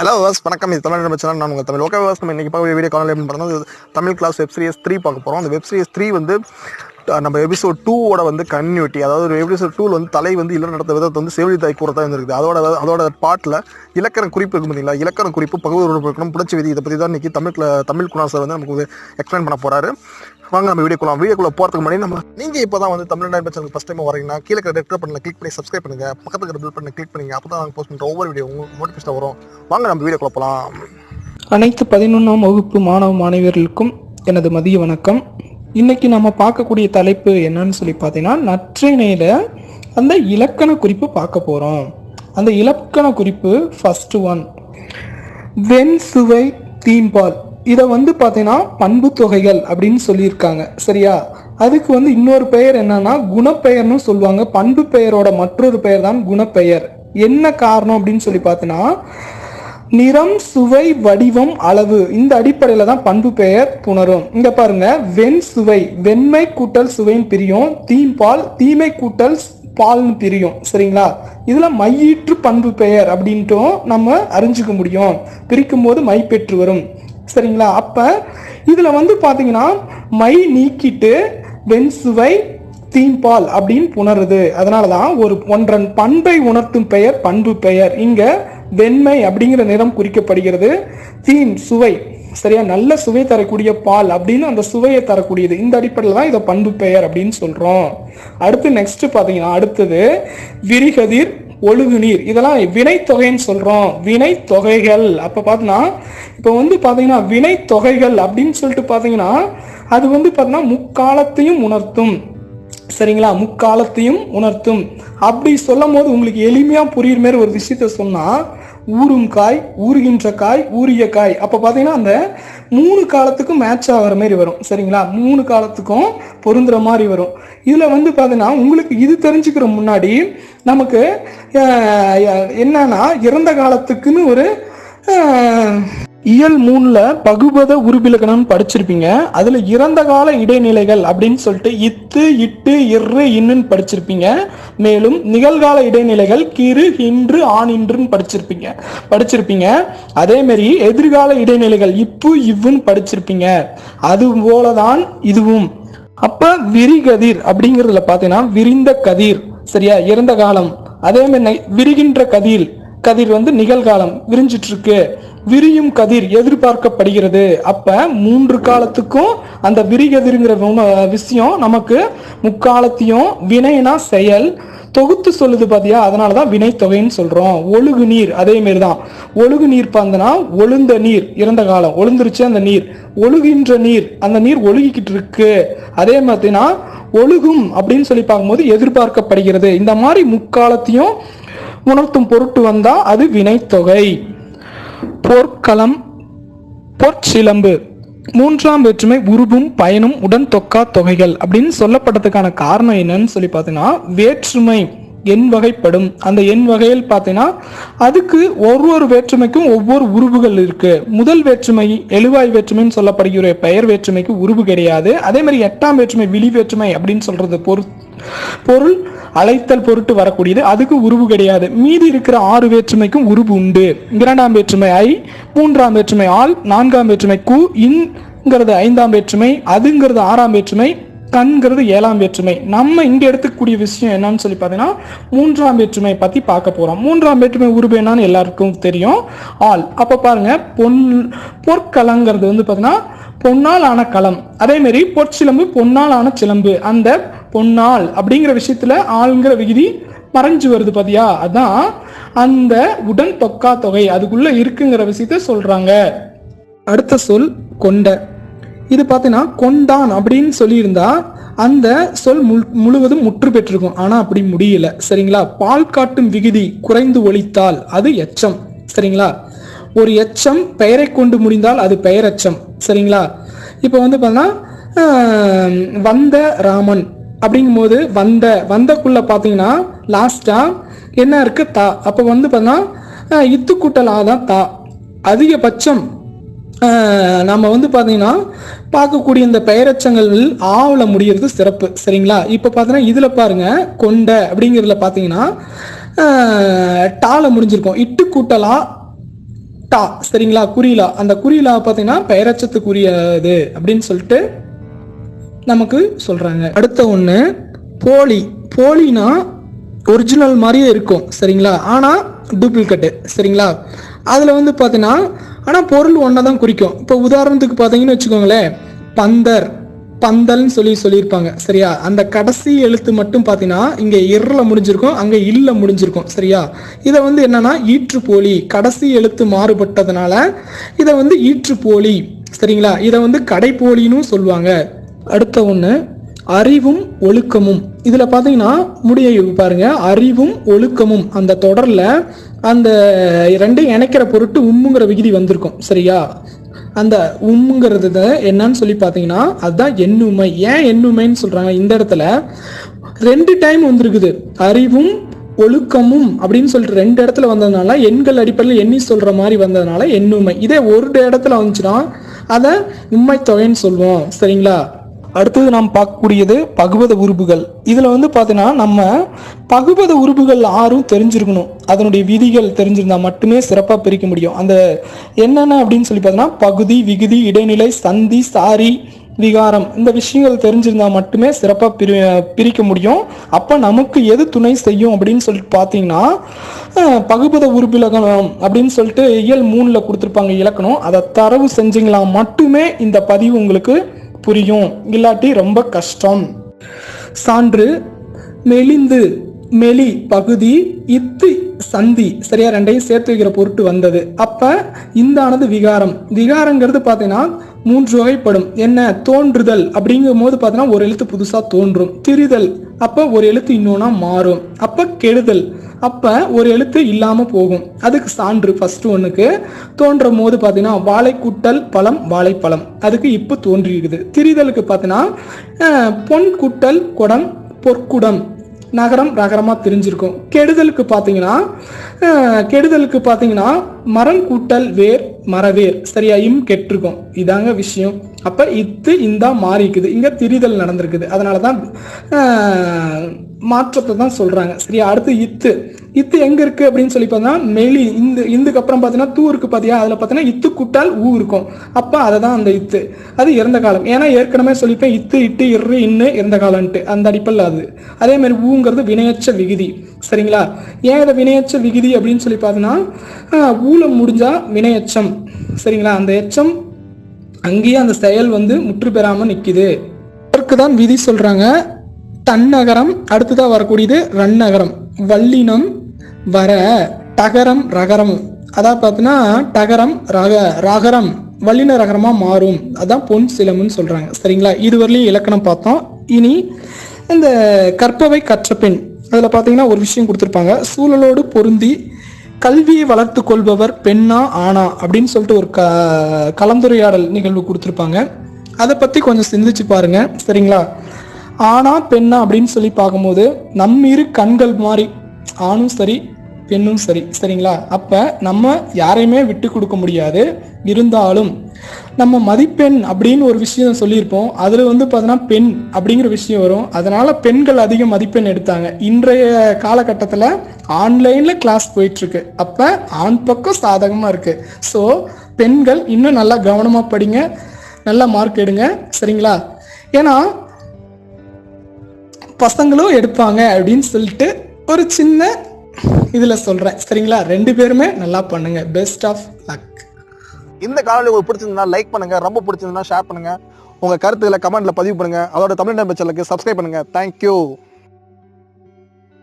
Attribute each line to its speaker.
Speaker 1: Hello was வணக்கம். இது தமிழ் நம்ம சேனல். நான் உங்கள் தமிழ். ஓகே வாஸ் நம்ம இன்றைக்கி பார்க்க வீடியோ காலையில் அப்படின்னு பார்த்தோம்னா Tamil class web series three பார்க்க போகிறோம் அந்த வெப் சீரிஸ் த்ரீ வந்து நம்ம எபிசோட் டூவோட வந்து கன்யூட்டி அதாவது ஒரு எபிசோட் டூவில் வந்து தலை வந்து இல்லை நடத்த விதத்தை வந்து செவிலி தாய் கூறத்தான் இருந்திருக்கு அதோட அதோட பாட்டில் இலக்கண குறிப்பு இருக்கும் பார்த்தீங்களா இலக்கண குறிப்பு பகுதி இருக்கணும் புடச்சி விதி இதை பற்றி தான் இன்றைக்கி தமிழ் தமிழ் குணாசர் வந்து நமக்கு எக்ஸ்பிளைன் பண்ண போகிறாரு வாங்க நம்ம வீடியோக்குள்ள வீடியோக்குள்ள போகிறதுக்கு முன்னாடி நம்ம நீங்கள் இப்போ தான் வந்து Tamil time channel first time வரீங்கன்னா கீழே ரெட் பண்ணல கிளிக் பண்ணி சப்ஸ்கிரைப் பண்ணுங்கள் பக்கத்துக்கு பில் பண்ணி கிளிக் பண்ணுங்க. அப்போ தான் நாங்கள் போஸ்ட் பண்ணுற ஒவ்வொரு வீடியோ உங்களுக்கு நோட்டிஃபிகேஷன் வரும். வாங்க நம்ம வீடியோ போகலாம்
Speaker 2: அனைத்து பதினொன்றாம் வகுப்பு மாணவ மாணவியர்களுக்கும் எனது மதிய வணக்கம். இன்னைக்கு நம்ம பார்க்கக்கூடிய தலைப்பு என்னன்னு சொல்லி பார்த்தீங்கன்னா நற்றிணையில அந்த இலக்கண குறிப்பு பார்க்க போகிறோம் அந்த இலக்கண குறிப்பு ஃபர்ஸ்ட் ஒன் வெண் சுவை தீம்பால். இதை வந்து பார்த்தீங்கன்னா பண்பு தொகைகள் அப்படின்னு சொல்லியிருக்காங்க. சரியா? அதுக்கு வந்து இன்னொரு பெயர் என்னன்னா குணப்பெயர்னு சொல்லுவாங்க. பண்பு பெயரோட மற்றொரு பெயர் தான் குணப்பெயர். என்ன காரணம் அப்படின்னு சொல்லி பார்த்தீங்கன்னா நிறம் சுவை வடிவம் அளவு. இந்த அடிப்படையில தான் பண்பு பெயர் புணரும். இங்க பாருங்க வெண் சுவை. வெண்மை கூட்டல் சுவைன்னு பிரியும். தீம்பால் தீமை கூட்டல் பால்னு பிரியும். சரிங்களா? இதுல மையீற்று பண்பு பெயர் அப்படின்ட்டும் நம்ம அறிஞ்சுக்க முடியும். பிரிக்கும் போது மை பெற்று வரும். சரிங்களா? அப்ப இதுல வந்து பாத்தீங்கன்னா மை நீக்கிட்டு வெண் சுவை தீம்பால் அப்படின்னு புணருது. அதனாலதான் ஒரு ஒன்றன் பண்பை உணர்த்தும் பெயர் பண்பு பெயர். இங்க வெண்மை அப்படிங்கிற நிறம் குறிக்கப்படுகிறது. தீம் சுவை. சரியா? நல்ல சுவை தரக்கூடிய பால் அப்படின்னு அந்த சுவையை தரக்கூடியது. இந்த அடிப்படையில் தான் இதை பண்பு பெயர் அப்படின்னு சொல்றோம். அடுத்து நெக்ஸ்ட் பாத்தீங்கன்னா அடுத்தது விரிகதிர் ஒழுகு நீர் இதெல்லாம் வினைத்தொகைன்னு சொல்றோம். வினைத்தொகைகள். அப்ப பார்த்தீங்கன்னா இப்போ வந்து பாத்தீங்கன்னா வினைத்தொகைகள் அப்படின்னு சொல்லிட்டு பாத்தீங்கன்னா அது வந்து பார்த்தீங்கன்னா முக்காலத்தையும் உணர்த்தும். சரிங்களா? முக்காலத்தையும் உணர்த்தும். அப்படி சொல்லும் போது உங்களுக்கு எளிமையா புரியுற மாதிரி ஒரு விஷயத்த சொன்னா ஊறும் காய் ஊறுகின்ற காய் ஊறிய காய். அப்போ பார்த்தீங்கன்னா அந்த மூணு காலத்துக்கும் மேட்ச் ஆகிற மாதிரி வரும். சரிங்களா? மூணு காலத்துக்கும் பொருந்துற மாதிரி வரும். இதில் வந்து பார்த்தீங்கன்னா உங்களுக்கு இது தெரிஞ்சுக்கிற முன்னாடி நமக்கு என்னன்னா இறந்த காலத்துக்குன்னு ஒரு இயல் மூணில் பகுபத உருபிலக்கணம் படிச்சிருப்பீங்க. அதில் இறந்த கால இடைநிலைகள் அப்படின்னு சொல்லிட்டு இத்து இட்டு இரு இன்னுன்னு படிச்சிருப்பீங்க. மேலும் நிகழ்கால இடைநிலைகள் கீறு இன்று ஆண் இன்றுன்னு படிச்சிருப்பீங்க. படிச்சிருப்பீங்க அதேமாரி எதிர்கால இடைநிலைகள் இப்பு இவ்வுன்னு படிச்சிருப்பீங்க. அது போலதான் இதுவும். அப்போ விரிகதிர் அப்படிங்கிறதுல பார்த்தீங்கன்னா விரிந்த கதிர். சரியா? இறந்த காலம். அதே மாதிரி நை- விரிகின்ற கதிர். கதிர் வந்து நிகழ்காலம் விரிஞ்சிட்டு இருக்கு விரியும் கதிர் எதிர்பார்க்கப்படுகிறது. அப்ப மூன்று காலத்துக்கும் அந்த விரிகதிர்ங்கிற விஷயம் நமக்கு முக்காலத்தையும் வினைனா செயல். தொகுத்து சொல்லுது பாத்தியா? அதனாலதான் வினை தொகைன்னு சொல்றோம். ஒழுகு நீர் அதே மாதிரி தான். ஒழுகு நீர் பார்த்தனா ஒழுந்த நீர் இறந்த காலம். ஒழுந்துருச்சு அந்த நீர். ஒழுகின்ற நீர் அந்த நீர் ஒழுகிக்கிட்டு இருக்கு அதே மாதிரினா ஒழுகும் அப்படின்னு சொல்லி பார்க்கும்போது எதிர்பார்க்கப்படுகிறது. இந்த மாதிரி முக்காலத்தையும் உணர்த்தும் பொருட்டு வந்தா அது வினைத்தொகை. பொற்களம் பொற்சிலம்பு மூன்றாம் வேற்றுமை உருவும் பயனும் உடன் தொக்கா தொகைகள் அப்படின்னு சொல்லப்பட்டதுக்கான காரணம் என்னன்னு சொல்லி பார்த்தீங்கன்னா வேற்றுமை எண் வகைப்படும். அந்த எண் வகையில் பார்த்தீங்கன்னா அதுக்கு ஒவ்வொரு வேற்றுமைக்கும் ஒவ்வொரு உருவுகள் இருக்கு. முதல் வேற்றுமை எழுவாய் வேற்றுமைன்னு சொல்லப்படுகிற பெயர் வேற்றுமைக்கு உருவு கிடையாது. அதே மாதிரி எட்டாம் வேற்றுமை விழி வேற்றுமை அப்படின்னு சொல்றது பொரு பொருள் அழைத்தல் பொருட்டு வரக்கூடியது. அதுக்கு உருவு கிடையாது. மீதி இருக்கிற ஆறு வேற்றுமைக்கும் உருவு உண்டு. இரண்டாம் வேற்றுமை ஐ மூன்றாம் வேற்றுமை ஆள் நான்காம் வேற்றுமை கு இன்ங்கிறது ஐந்தாம் வேற்றுமை அதுங்கிறது ஆறாம் வேற்றுமை கண்கிறது ஏழாம் வேற்றுமை. நம்ம இங்க எடுத்துக்கூடிய விஷயம் என்னன்னு சொல்லி பார்த்தீங்கன்னா மூன்றாம் வேற்றுமை பத்தி பார்க்க போறோம். மூன்றாம் வேற்றுமை உருவு என்னன்னு எல்லாருக்கும் தெரியும். ஆள் அப்ப பாருங்க பொன் பொற்களங்கிறது வந்து பார்த்தீங்கன்னா பொன்னால் ஆன களம் அதேமாரி பொற்சிலம்பு பொன்னால் ஆன சிலம்பு. அந்த பொன்னால் அப்படிங்கிற விஷயத்துல ஆளுங்கிற விகுதி மறைஞ்சு வருது பாத்தியா? அதான் அந்த உடன் தொக்கா தொகை. அதுக்குள்ள இருக்குங்கிற விஷயத்த சொல்றாங்க. அடுத்த சொல் கொண்ட. இது பார்த்தீங்கன்னா கொண்டான் அப்படின்னு சொல்லியிருந்தா அந்த சொல் முழு- முழுவதும் முற்று பெற்றிருக்கும். ஆனா அப்படி முடியல. சரிங்களா? பால் காட்டும் விகுதி குறைந்து ஒழித்தால் அது எச்சம். சரிங்களா? ஒரு எச்சம் பெயரை கொண்டு முடிந்தால் அது பெயரெச்சம். சரிங்களா? இப்போ வந்து பார்த்தீங்கன்னா வந்த ராமன் அப்படிங்கும்போது வந்த வந்தக்குள்ள பார்த்தீங்கன்னா லாஸ்டா என்ன இருக்கு? தா. அப்போ வந்து பார்த்தீங்கன்னா ஆஹ், இத்து கூட்டல் தான் தா. அதிகபட்சம் நம்ம வந்து பார்த்தீங்கன்னா பார்க்கக்கூடிய இந்த பெயரச்சங்கள் ஆவில் முடியறது சிறப்பு. சரிங்களா? இப்போ பார்த்தீங்கன்னா இதில் பாருங்க கொண்ட அப்படிங்கிறதுல பார்த்தீங்கன்னா டால முடிஞ்சிருக்கும். இட்டு கூட்டலா டா சரிங்களா? குறிலா அந்த குறிலா பார்த்தீங்கன்னா பெயரச்சத்துக்குரியது அப்படின்னு சொல்லிட்டு நமக்கு சொல்கிறாங்க அடுத்த ஒன்று போலி. போலினா ஒரிஜினல் மாதிரியே இருக்கும் சரிங்களா? ஆனால் டூப்ளிகேட்டு சரிங்களா? அதில் வந்து பார்த்தீங்கன்னா ஆனால் பொருள் ஒன்றை தான் குறிக்கும். இப்போ உதாரணத்துக்கு பார்த்தீங்கன்னு வச்சுக்கோங்களேன் பந்தர். பந்தல்னு சொல்லி சொல்லியிருப்பாங்க. சரியா? அந்த கடைசி எழுத்து மட்டும் பார்த்தீங்கன்னா இங்கே இர்ல முடிஞ்சிருக்கும் அங்கே இல்ல முடிஞ்சிருக்கும். சரியா? இதை வந்து என்னன்னா ஈற்றுப்போலி கடைசி எழுத்து மாறுபட்டதுனால இதை வந்து ஈற்றுப்போலி. சரிங்களா? இதை வந்து கடைப்போலின்னு சொல்லுவாங்க. அடுத்த ஒன்று அறிவும் ஒழுக்கமும். இதில் பார்த்தீங்கன்னா முடிய பாருங்க. அறிவும் ஒழுக்கமும். அந்த தொடரில் அந்த ரெண்டையும் இணைக்கிற பொருட்டு உம்முங்கிற விகுதி வந்திருக்கும். சரியா? அந்த உம்முங்கிறது என்னன்னு சொல்லி பார்த்தீங்கன்னா அதுதான் எண்ணுமை. ஏன் எண்ணுமைன்னு சொல்றாங்க? இந்த இடத்துல ரெண்டு டைம் வந்திருக்குது. அறிவும் ஒழுக்கமும் அப்படின்னு சொல்லிட்டு ரெண்டு இடத்துல வந்ததுனால எண்கள் அடிப்படையில் எண்ணி சொல்ற மாதிரி வந்ததுனால எண்ணுமை. இதே ஒரு இடத்துல வந்துச்சுன்னா அதை உண்மை தொகைன்னு சொல்லுவோம். சரிங்களா? அடுத்தது நாம் பார்க்கக்கூடியது பகுபத உறுப்புகள். இதில் வந்து பார்த்தீங்கன்னா நம்ம பகுபத உறுப்புகள் ஆறும் தெரிஞ்சிருக்கணும். அதனுடைய விதிகள் தெரிஞ்சிருந்தால் மட்டுமே சிறப்பாக பிரிக்க முடியும். அந்த என்னென்ன அப்படின்னு சொல்லி பார்த்தீங்கன்னா பகுதி விகுதி இடைநிலை சந்தி சாரி விகாரம். இந்த விஷயங்கள் தெரிஞ்சிருந்தால் மட்டுமே சிறப்பாக பிரி பிரிக்க முடியும். அப்போ நமக்கு எது துணை செய்யும் அப்படின்னு சொல்லிட்டு பார்த்தீங்கன்னா பகுபத உறுப்பிலகணம் அப்படின்னு சொல்லிட்டு இயல் மூணில் கொடுத்துருப்பாங்க இலக்கணம். அதை தரவு செஞ்சீங்களா மட்டுமே இந்த பதிவு உங்களுக்கு புரியும். இல்லாட்டி ரொம்ப கஷ்டம். சான்று மெலிந்து மெலி பகுதி இத்து சந்தி. சரியா? ரெண்டையும் சேர்த்து வைக்கிற பொருட்டு வந்தது. அப்ப இந்தானது விகாரம். விகாரங்கிறது பார்த்தீங்கன்னா மூன்று வகைப்படும். என்ன? தோன்றுதல். அப்படிங்கும் போது பார்த்தோன்னா ஒரு எழுத்து புதுசாக தோன்றும். திரிதல். அப்போ ஒரு எழுத்து இன்னொன்னா மாறும். அப்போ கெடுதல். அப்போ ஒரு எழுத்து இல்லாமல் போகும். அதுக்கு சான்று ஃபர்ஸ்ட் ஒன்றுக்கு தோன்றும் போது பார்த்தீங்கன்னா வாழைக்குட்டல் பழம் வாழைப்பழம். அதுக்கு இப்போ தோன்றியிருக்குது. திரிதலுக்கு பார்த்தீங்கன்னா பொன் குட்டல் குடம் பொற்குடம். நகரம் நகரமாக தெரிஞ்சிருக்கும். கெடுதலுக்கு பார்த்தீங்கன்னா கெடுதலுக்கு பார்த்தீங்கன்னா மரம் கூட்டல் வேர் மரவேர் சரியா இம் கெட்டிருக்கும். இதாங்க விஷயம். அப்ப இத்து இந்தா மாறிக்குது. இங்க திரிதல் நடந்திருக்குது. அதனாலதான் தான் மாற்றத்தை தான் சொல்றாங்க. சரியா அடுத்து இத்து. இத்து எங்க இருக்கு அப்படின்னு சொல்லி பார்த்தா மெலி இந்த இந்துக்கு அப்புறம் பார்த்தீங்கன்னா தூ இருக்கு பாத்தியா? அதுல பார்த்தீங்கன்னா இத்து குட்டால் ஊ இருக்கும். அப்ப அதை தான் அந்த இத்து. அது இறந்த காலம். ஏன்னா ஏற்கனவே சொல்லிப்பேன் இத்து இட்டு இரு இன்னு இறந்த காலம்ட்டு அந்த அடிப்பில் அது. அதே மாதிரி ஊங்கிறது வினையச்ச விகுதி. சரிங்களா? ஏன் இதை வினையச்ச விகுதி அப்படின்னு சொல்லி பார்த்தீங்கன்னா ஆஹ், ஊல முடிஞ்சா வினையச்சம். சரிங்களா? அந்த எச்சம் அங்கேயே அந்த செயல் வந்து முற்று பெறாம நிக்குது. அதற்கு தான் விதி சொல்றாங்க. தன்னகரம் அடுத்ததாக வரக்கூடியது ரன்னகரம். வல்லினம் வர டகரம் ரகரம் அதாவது பார்த்தீங்கன்னா டகரம் ரக ரகரம் வல்லின ரகரமாக மாறும். அதான் பொன் சிலம்னு சொல்கிறாங்க சரிங்களா? இதுவரையிலும் இலக்கணம் பார்த்தோம். இனி இந்த கற்பவை கற்ற பெண். அதில் பார்த்தீங்கன்னா ஒரு விஷயம் கொடுத்துருப்பாங்க. சூழலோடு பொருந்தி கல்வியை வளர்த்து கொள்பவர் பெண்ணா ஆனா அப்படின்னு சொல்லிட்டு ஒரு க கலந்துரையாடல் நிகழ்வு கொடுத்துருப்பாங்க. அதை பற்றி கொஞ்சம் சிந்திச்சு பாருங்கள் சரிங்களா? ஆணா பெண்ணா அப்படின்னு சொல்லி பார்க்கும்போது நம்ம இரு கண்கள் மாதிரி ஆணும் சரி பெண்ணும் சரி சரிங்களா? அப்போ நம்ம யாரையுமே விட்டு கொடுக்க முடியாது. இருந்தாலும் நம்ம மதிப்பெண் அப்படின்னு ஒரு விஷயம் சொல்லியிருப்போம். அதில் வந்து பார்த்தோன்னா பெண் அப்படிங்கிற விஷயம் வரும். அதனால பெண்கள் அதிக மதிப்பெண் எடுத்தாங்க. இன்றைய காலகட்டத்தில் ஆன்லைனில் கிளாஸ் போயிட்டு இருக்கு அப்போ ஆண் பக்கம் சாதகமாக இருக்கு. ஸோ பெண்கள் இன்னும் நல்லா கவனமாக படிங்க. நல்லா மார்க் எடுங்க. சரிங்களா? ஏன்னா பசங்களும் எடுப்பாங்க அப்படின்னு சொல்லிட்டு ஒரு சின்ன இதில் சொல்கிறேன் சரிங்களா? ரெண்டு பேருமே நல்லா பண்ணுங்க. பெஸ்ட் ஆஃப் லக்
Speaker 1: இந்த காலையில் உங்களுக்கு பிடிச்சிருந்தா லைக் பண்ணுங்க. ரொம்ப பிடிச்சிருந்தா ஷேர் பண்ணுங்க. உங்கள் கருத்துக்களை கமெண்ட்ல பதிவு பண்ணுங்க. அதோட தமிழ்நாடு சேனலுக்கு சப்ஸ்கிரைப் பண்ணுங்க. தேங்க்யூ